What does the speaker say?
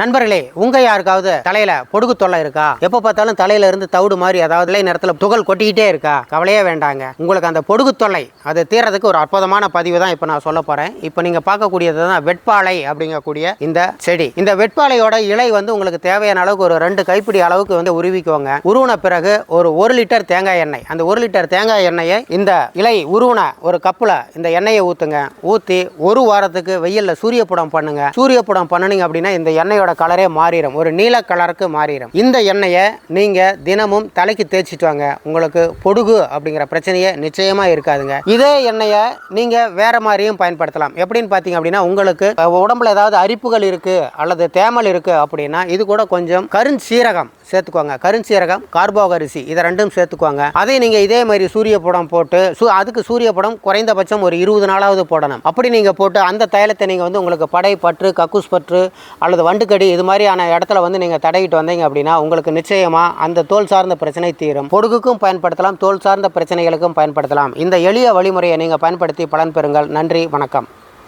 நண்பர்களே உங்க யாருக்காவது தலையில பொடுகு தொல்லை இருக்கா? எப்ப பார்த்தாலும் தலையில இருந்து தவிடு மாதிரி அதாவது இலை நேரத்துல துகள் கொட்டிக்கிட்டே இருக்கா? கவலையே வேண்டாங்க. உங்களுக்கு அந்த பொடுகு தொல்லை அது தீர்றதுக்கு ஒரு அற்புதமான பதிவு தான் இப்போ நான் சொல்ல போறேன். இப்போ நீங்க பார்க்கக்கூடியது தான் வெட்பாலை அப்படிங்கக்கூடிய இந்த செடி. இந்த வெட்பாலையோட இலை வந்து உங்களுக்கு தேவையான அளவுக்கு ஒரு ரெண்டு கைப்பிடி அளவுக்கு வந்து உருவிக்கோங்க. உருவின பிறகு ஒரு ஒரு லிட்டர் தேங்காய் எண்ணெய். அந்த ஒரு லிட்டர் தேங்காய் எண்ணெயை இந்த இலை உருவின ஒரு கப்பில் இந்த எண்ணெயை ஊற்றுங்க ஊற்றி ஒரு வாரத்துக்கு வெயிலில் சூரிய புடம் பண்ணுங்க. சூரிய புடம் பண்ணுனீங்க அப்படின்னா இந்த எண்ணெய் எண்ணெயோட கலரே மாறிடும் ஒரு நீல கலருக்கு மாறிடும் இந்த எண்ணெயை நீங்கள் தினமும் தலைக்கு தேய்ச்சிட்டு வாங்க. உங்களுக்கு பொடுகு அப்படிங்கிற பிரச்சனையே நிச்சயமாக இருக்காதுங்க. இதே எண்ணெயை நீங்கள் வேற மாதிரியும் பயன்படுத்தலாம். எப்படின்னு பார்த்தீங்க அப்படின்னா உங்களுக்கு உடம்புல ஏதாவது அரிப்புகள் இருக்குது அல்லது தேமல் இருக்குது அப்படின்னா இது கூட கொஞ்சம் கருஞ்சீரகம் சேர்த்துக்கோங்க. கருஞ்சீரகம் கார்போகரிசி இதை ரெண்டும் சேர்த்துக்கோங்க. அதை நீங்கள் இதே மாதிரி சூரிய படம் போட்டு அதுக்கு சூரிய படம் குறைந்தபட்சம் ஒரு இருபது நாளாவது போடணும். அப்படி நீங்கள் போட்டு அந்த தைலத்தை நீங்கள் வந்து உங்களுக்கு படை பற்று கக்கூஸ் பற்று அல்லது வண்டுக்கு வண்டுக்கடி இது மாதிரியான இடத்துல வந்து நீங்கள் தடையிட்டு வந்தீங்க அப்படின்னா உங்களுக்கு நிச்சயமாக அந்த தோல் சார்ந்த பிரச்சனை தீரும். பொடுகுக்கும் பயன்படுத்தலாம் தோல் சார்ந்த பிரச்சனைகளுக்கும் பயன்படுத்தலாம். இந்த எளிய வழிமுறையை நீங்கள் பயன்படுத்தி பலன் பெறுங்கள். நன்றி வணக்கம்.